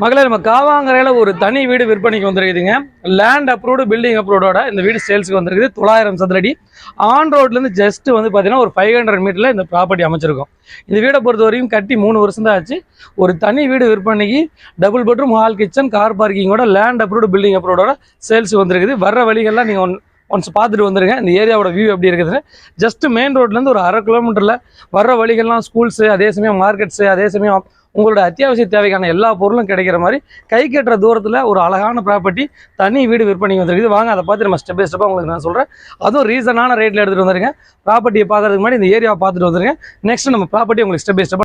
மகளே நம்ம காவாங்கரையில் ஒரு தனி வீடு விற்பனைக்கு வந்திருக்குதுங்க. லேண்ட் அப்ரூவ்டு பில்டிங் அப்ரூவோட இந்த வீடு சேல்ஸுக்கு வந்திருக்குது. தொள்ளாயிரம் சதுரடி. ஆன் ரோட்லேருந்து ஜஸ்ட் வந்து பார்த்தீங்கன்னா ஒரு ஃபைவ் ஹண்ட்ரட் மீட்டரில் இந்த ப்ராப்பர்ட்டி அமைச்சிருக்கோம். இந்த வீடை பொறுத்த வரைக்கும் கட்டி மூணு வருஷம் தான் ஆச்சு. ஒரு தனி வீடு விற்பனைக்கு double bedroom hall kitchen car பார்க்கிங்கோட land approved building அப்ரூவோட சேல்ஸுக்கு வந்திருக்குது. வர்ற வழிகள்லாம் நீங்கள் ஒன் ஒன்ஸ் பார்த்துட்டு வந்துருங்க. இந்த ஏரியாவோட வியூ எப்படி இருக்குதுன்னு. ஜஸ்ட் மெயின் ரோட்லேருந்து ஒரு அரை கிலோமீட்டரில் வர்ற வழிகள்லாம் ஸ்கூல்ஸு அதே சமயம் மார்க்கெட்ஸு அதே சமயம் உங்களோட அத்தியாவசிய தேவைக்கான எல்லா பொருளும் கிடைக்கிற மாதிரி கை கட்டுற தூரத்தில் ஒரு அழகான ப்ராப்பர்ட்டி தனி வீடு விற்பனைக்கு வந்துருக்குது வாங்க அதை பார்த்து நம்ம ஸ்டெப் பை ஸ்டெப்பாக உங்களுக்கு நான் சொல்கிறேன் அதுவும் ரீசனான ரேட்டில் எடுத்துகிட்டு வந்துருங்க ப்ராப்பர்ட்டியை பார்க்கறதுக்கு முன்னாடி இந்த ஏரியாவை பார்த்துட்டு வந்துருங்க நெக்ஸ்ட் நம்ம ப்ராப்பர்ட்டி உங்களுக்கு ஸ்டெப் பை ஸ்டெப்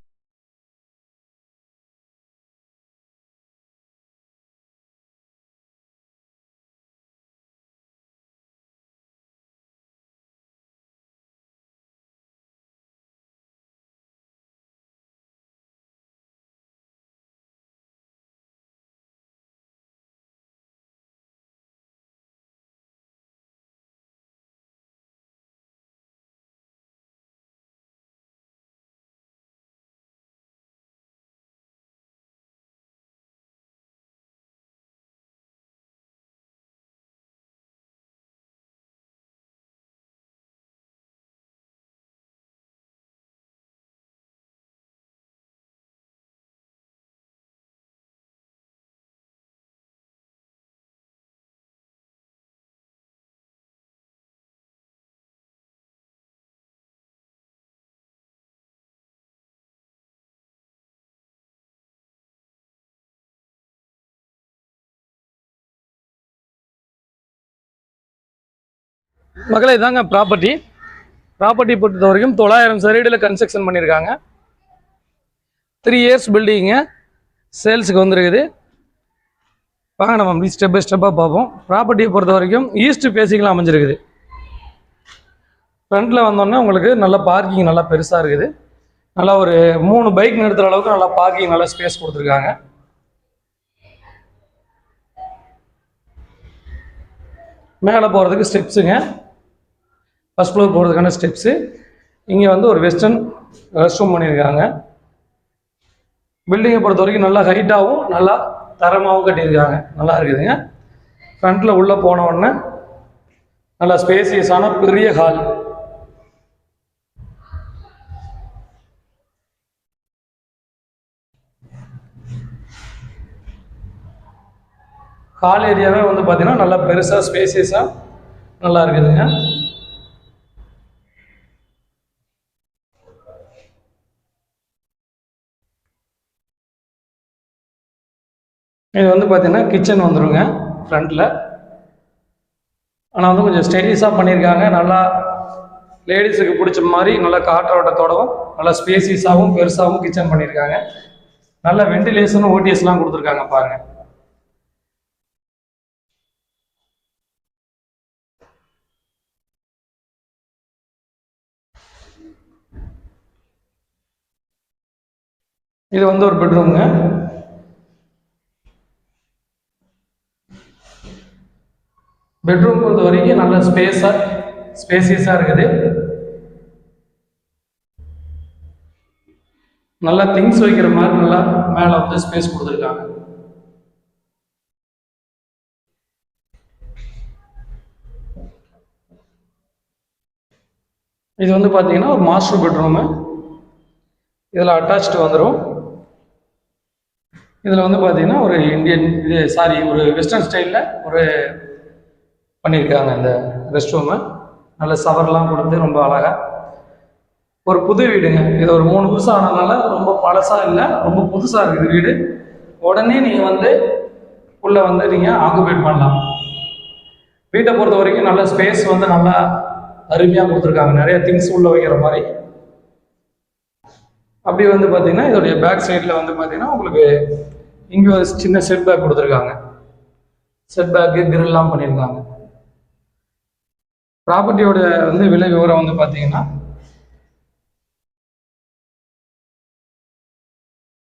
மகளே இதாங்க ப்ராப்பர்ட்டி ப்ராப்பர்ட்டி பொறுத்த வரைக்கும் தொள்ளாயிரம் சரீடில் கன்ஸ்ட்ரக்ஷன் பண்ணியிருக்காங்க த்ரீ இயர்ஸ் பில்டிங்கு சேல்ஸுக்கு வந்திருக்குது. வாங்க நம்ம அப்படி ஸ்டெப் பை ஸ்டெப்பாக பார்ப்போம். ப்ராப்பர்ட்டியை பொறுத்த வரைக்கும் ஈஸ்ட் பேசிக்கலாம் அமைஞ்சிருக்குது. ஃப்ரண்ட்டில் வந்தோடனே உங்களுக்கு நல்ல பார்க்கிங் நல்லா பெருசாக இருக்குது. நல்லா ஒரு மூணு பைக் நிறுத்துகிற அளவுக்கு நல்லா பார்க்கிங் நல்லா ஸ்பேஸ் கொடுத்துருக்காங்க. மேலே போகிறதுக்கு ஸ்டெப்ஸுங்க. ஃபஸ்ட் ஃப்ளோர் போகிறதுக்கான ஸ்டெப்ஸு. இங்கே வந்து ஒரு வெஸ்டர்ன் ரெஸ்ட் ரூம் பண்ணியிருக்காங்க. பில்டிங்கை பொறுத்த வரைக்கும் நல்லா ஹைட்டாகவும் நல்லா தரமாகவும் கட்டியிருக்காங்க. நல்லா இருக்குதுங்க. ஃப்ரண்ட்டில் உள்ளே போன உடனே நல்லா ஸ்பேசியஸான பெரிய ஹால் ஹால் ஏரியாவே வந்து பார்த்தீங்கன்னா நல்லா பெருசாக ஸ்பேசியஸாக நல்லா இருக்குதுங்க. இது வந்து பார்த்தீங்கன்னா கிச்சன் வந்துடுங்க ஃப்ரண்ட்டில் ஆனால் வந்து கொஞ்சம் ஸ்டெடிஸாக பண்ணியிருக்காங்க நல்லா லேடிஸுக்கு பிடிச்ச மாதிரி நல்லா காற்றோட்டத்தோடவும் நல்லா ஸ்பேசியஸாகவும் பெருசாகவும் கிச்சன் பண்ணியிருக்காங்க நல்ல வெண்டிலேஷனும் ஓடிஎஸ்லாம் கொடுத்துருக்காங்க பாருங்கள் இது வந்து ஒரு பெட்ரூம்ங்க பெட்ரூம் பொறுத்த வரைக்கும் நல்ல ஸ்பேஸாக ஸ்பேசியஸாக இருக்குது. நல்லா திங்ஸ் வைக்கிற மாதிரி நல்லா மேலே வந்து ஸ்பேஸ் கொடுத்துருக்காங்க. இது வந்து பார்த்தீங்கன்னா ஒரு மாஸ்டர் பெட்ரூமு இதில் அட்டாச்டு வந்துடும் இதில் வந்து பார்த்தீங்கன்னா ஒரு இந்தியன் இது சாரி ஒரு வெஸ்டர்ன் ஸ்டைலில் ஒரு பண்ணியிருக்காங்க இந்த ரெஸ்ட் ரூமு நல்ல சவர்லாம் கொடுத்து ரொம்ப அழகாக ஒரு புது வீடுங்க. இது ஒரு மூணு வருஷம் ஆனதுனால ரொம்ப பழசாக இல்லை ரொம்ப புதுசாக இருக்குது வீடு. உடனே நீங்கள் வந்து உள்ளே வந்து நீங்கள் ஆக்குபேட் பண்ணலாம். வீட்டை பொறுத்த வரைக்கும் நல்ல ஸ்பேஸ் வந்து நல்லா அருமையாக கொடுத்துருக்காங்க. நிறைய திங்ஸ் உள்ளே வைக்கிற மாதிரி. அப்படி வந்து பார்த்தீங்கன்னா இதோடைய பேக் சைடில் வந்து பார்த்தீங்கன்னா உங்களுக்கு இங்கே ஒரு சின்ன செட் பேக் கொடுத்துருக்காங்க. செட் பேக்கு கிரில்லாம் பண்ணியிருக்காங்க. ப்ராப்பர்ட்டியோட வந்து விலை விவரம் வந்து பார்த்தீங்கன்னா